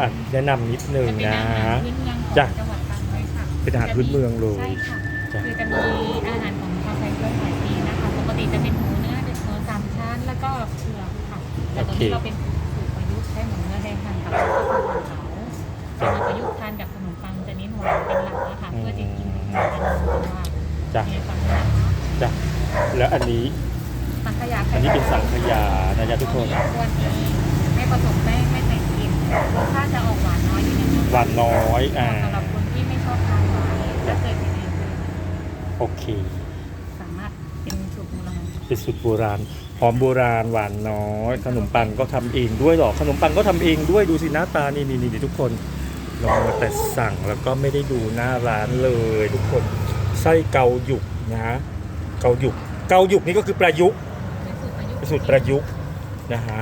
อะแนะนำนิดนึงจะเป็นนะอาหารพื้นเมืองของจ้ะ จังหวัดตรังเลยค่ะเป็นอาหารพื้นเมืองเลย ใช่ค่ะจ้ะ คือจะมีอาหารของชาวไทยเชื้อสายจีนนะคะปกติจะเป็นหมูเนื้อเด็ดหมูสามชั้นแล้วก็เผือกค่ะแต่ตอนนี้เราเป็นสูตรประยุกต์ใช้หมูเนื้อแดงหั่นกับข้าวผัดเขาจะมาประยุกต์ทานกับขนมปังจะเน้นหวานเป็นหลักนะคะเพื่อจะกินกับขนมปังว่าจ้ะในฝั่งนะคะจ้ะแล้วอันนี้สังขยาอันนี้เป็นสังขยานะจ๊ะทุกคน วันนี้ไม่ผสมแป้ง หวานน้อยอ่าสำหรับคนที่ไม่ชอบทานหวานจะเคยเป็นเองคือโอเค สามารถเป็นสูตรโบราณเป็นสูตรโบราณหอมโบราณหวานน้อย ขนมปังก็ทำเองด้วยเหรอขนมปังก็ทำเองด้วยดูสิหน้าตานี่นี่นี่ทุกคนลองมาแต่สั่งแล้วก็ไม่ได้ดูหน้าร้านเลยทุกคนไส้เกาหยุกนะเกาหยุกเกาหยุกนี่ก็คือประยุกต์เป็นสูตรประยุกต์เป็นสูตรประยุกต์นะฮะ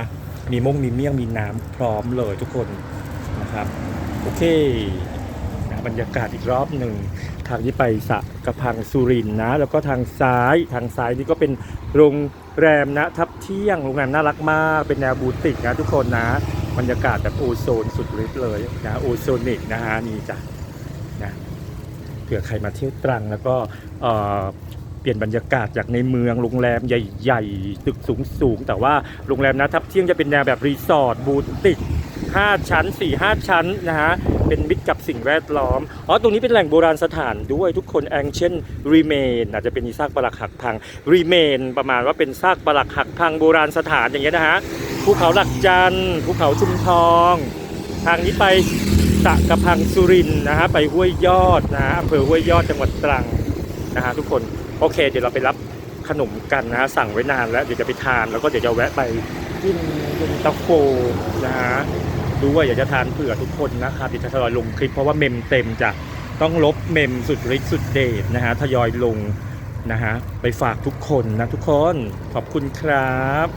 มีมงมีเมี่ยงมีน้ำพร้อมเลยทุกคน นะครับ โอเคนะบรรยากาศอีกรอบหนึ่ง ทางนี้ไปสะกระพังสุรินนะ แล้วก็ทางซ้ายทางซ้ายนี่ก็เป็นโรงแรมนะทับเที่ยงโรงแรมน่ารักมาก เป็นแนวบูติกนะทุกคนนะ บรรยากาศแบบโอโซนสุดฤทธิ์เลยนะโอโซนิกนะฮะนี่จ้ะนะเผื่อใครมาเที่ยวตรังแล้วก็เอ่อเปลี่ยนบรรยากาศจากในเมืองโรงแรมใหญ่ ๆ ตึกสูง ๆ แต่ว่าโรงแรมนะทับเที่ยงจะเป็นแนวแบบรีสอร์ทบูติก 5 ชั้น 4-5 ชั้นนะฮะ เป็นมิตรกับสิ่งแวดล้อม อ๋อ ตรงนี้เป็นแหล่งโบราณสถานด้วยทุกคนแองเช่นรีเมนอาจจะเป็นซากปรักหักพังรีเมนประมาณว่าเป็นซากปรักหักพังโบราณสถานอย่างเงี้ยนะฮะ ภูเขาหลักจันทร์ภูเขาชุมทอง ทางนี้ไปสะกะพังสุรินนะฮะ ไปห้วยยอดนะฮะอำเภอห้วยยอดจังหวัดตรังนะฮะทุกคน โอเค เดี๋ยวเราไปรับขนมกันนะฮะสั่งไว้นานแล้วเดี๋ยวจะไปทานแล้วก็เดี๋ยวจะแวะไปกินเย็นตาโฟนะฮะ ดูว่าอยากจะทานเผื่อทุกคนนะครับเดี๋ยวจะทยอยลงคลิปเพราะว่าเมมเต็มจะต้องลบเมมสุดฤทธิ์สุดเดชนะฮะทยอยลงนะฮะไปฝากทุกคนนะทุกคนขอบคุณครับ